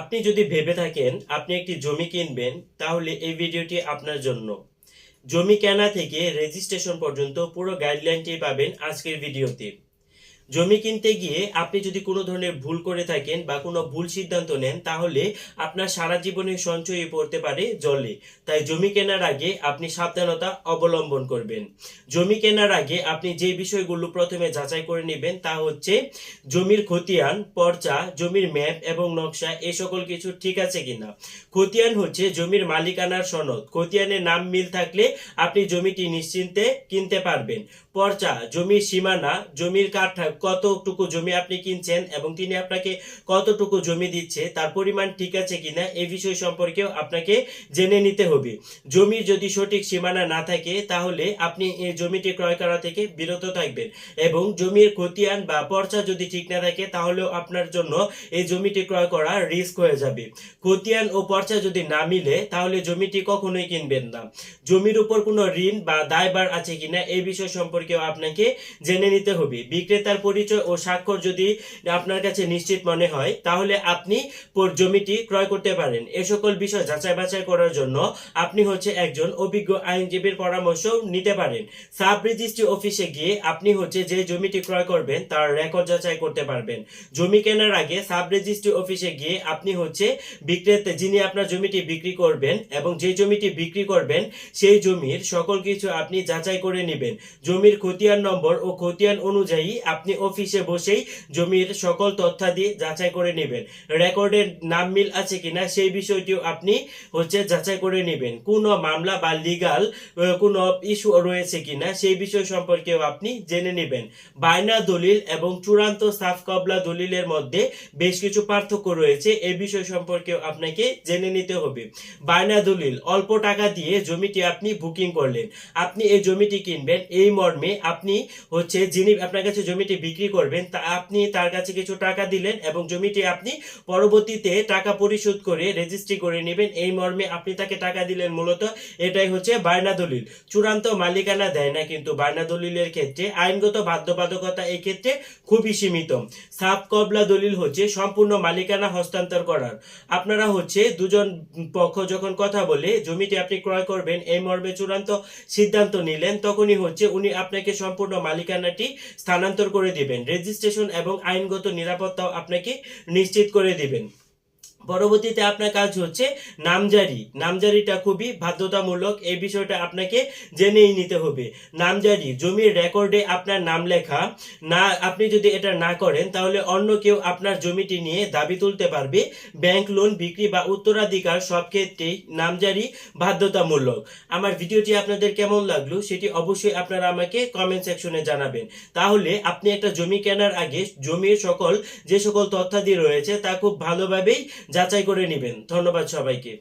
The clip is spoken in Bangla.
আপনি যদি ভেবে থাকেন আপনি একটি জমি কিনবেন, তাহলে এই ভিডিওটি আপনার জন্য। জমি কেনা থেকে রেজিস্ট্রেশন পর্যন্ত পুরো গাইডলাইনটি পাবেন আজকের ভিডিওতে। জমি কিনতে গিয়ে আপনি যদি কোনো ধরনের ভুল করে থাকেন বা কোনো ভুল সিদ্ধান্ত নেন, তাহলে আপনার সারা জীবনের সঞ্চয়ই পড়তে পারে জলে। তাই জমি কেনার আগে আপনি সাবধানতা অবলম্বন করবেন। জমি কেনার আগে আপনি যে বিষয়গুলো প্রথমে যাচাই করে নেবেন, তা হচ্ছে জমির খতিয়ান, পর্চা, জমির ম্যাপ এবং নকশা এই সকল কিছু ঠিক আছে কিনা। খতিয়ান হচ্ছে জমির মালিকানার সনদ। খতিয়ানের নাম মিল থাকলে আপনি জমিটি নিশ্চিন্তে কিনতে পারবেন। পর্চা, জমির সীমানা, জমির কাঠা কতটুকু জমি আপনি কিনছেন এবং তিনি আপনাকে কতটুকু জমি দিচ্ছে, তার পরিমাণ ঠিক আছে কিনা এই বিষয় সম্পর্কেও আপনাকে জেনে নিতে হবে। জমির যদি সঠিক সীমানা না থাকে, তাহলে আপনি এই জমিটি ক্রয় করা থেকে বিরত থাকবেন এবং জমির খতিয়ান বা পর্চা যদি ঠিক না থাকে, তাহলেও আপনার জন্য এই জমিটি ক্রয় করা রিস্ক হয়ে যাবে। খতিয়ান ও পর্চা যদি না মিলে, তাহলে জমিটি কখনোই কিনবেন না। জমির উপর কোনো ঋণ বা দায়বার আছে কিনা এই বিষয় সম্পর্কেও আপনাকে জেনে নিতে হবে। বিক্রেতার পরিচয় ও স্বাক্ষর যদি আপনার কাছে নিশ্চিত মনে হয়, তাহলে আপনি জমিটি ক্রয় করতে পারেন। এ সকল বিষয় যাচাই বাছাই করার জন্য আপনি হচ্ছে একজন অভিজ্ঞ আইনজীবীর পরামর্শ নিতে পারেন। সাব রেজিস্ট্রি অফিসে গিয়ে আপনি হচ্ছে যে জমিটি ক্রয় করবেন, তার রেকর্ড যাচাই করতে পারবেন। জমি কেনার আগে সাব রেজিস্ট্রি অফিসে গিয়ে আপনি হচ্ছে বিক্রেতা, যিনি আপনার জমিটি বিক্রি করবেন এবং যে জমিটি বিক্রি করবেন, সেই জমির সকল কিছু আপনি যাচাই করে নেবেন। জমির খতিয়ান নম্বর ও খতিয়ান অনুযায়ী আপনি অফিসে বসেই জমির সকল তথ্যাদি যাচাই করে নেবেন। রেকর্ডের নাম মিল আছে কিনা সেই বিষয়টিও আপনি হচ্ছে যাচাই করে নেবেন। কোনো মামলা বা লিগাল কোনো ইস্যু রয়েছে কিনা সেই বিষয় সম্পর্কেও আপনি জেনে নেবেন। বায়না দলিল এবং চূড়ান্ত সাফ কবলা দলিলের মধ্যে বেশ কিছু পার্থক্য রয়েছে এই বিষয় সম্পর্কেও আপনাকে জেনে নিতে হবে। বায়না দলিল, অল্প টাকা দিয়ে জমিটি আপনি বুকিং করলেন। আপনি এই জমিটি কিনবেন, এই মর্মে আপনি হচ্ছে যিনি আপনার কাছে জমিটি বিক্রি করবেন, তা আপনি তার কাছে কিছু টাকা দিলেন এবং জমিটি আপনি পরবর্তীতে টাকা পরিশোধ করে রেজিস্ট্রি করে নেবেন। এই মর্মে আপনি তাকে টাকা দিলেন মূলত, এটাই হচ্ছে বায়না দলিল। চূড়ান্ত মালিকানা দেয় না কিন্তু বায়না দলিলের ক্ষেত্রে আইনগত বাধ্যবাধকতা এই ক্ষেত্রে খুবই সীমিত। সাব কবলা দলিল হচ্ছে সম্পূর্ণ মালিকানা হস্তান্তর করার। আপনারা হচ্ছে দুজন পক্ষ যখন কথা বলে জমিটি আপনি ক্রয় করবেন, এই মর্মে চূড়ান্ত সিদ্ধান্ত নিলেন, তখনই হচ্ছে উনি আপনাকে সম্পূর্ণ মালিকানাটি স্থানান্তর করে দিবেন। রেজিস্ট্রেশন এবং আইনগত নিরাপত্তাও আপনাকে নিশ্চিত করে দিবেন। পরবর্তীতে আপনার কাজ হচ্ছে নামজারি। নামজারিটা খুবই বাধ্যতামূলক। এই বিষয়টা আপনাকে জেনেই নিতে হবে। নামজারি, জমির রেকর্ডে আপনার নাম লেখা। না, আপনি যদি এটা না করেন, তাহলে অন্য কেউ আপনার জমিটি নিয়ে দাবি তুলতে পারবে। ব্যাংক লোন, বিক্রি বা উত্তরাধিকার সব ক্ষেত্রেই নামজারি বাধ্যতামূলক। আমার ভিডিওটি আপনাদের কেমন লাগল, সেটি অবশ্যই আপনারা আমাকে কমেন্ট সেকশনে জানাবেন। তাহলে আপনি একটা জমি কেনার আগে জমির সকল, যে সকল তথ্যাদি রয়েছে, তা খুব ভালোভাবেই যাচাই করে নেবেন। ধন্যবাদ সবাইকে।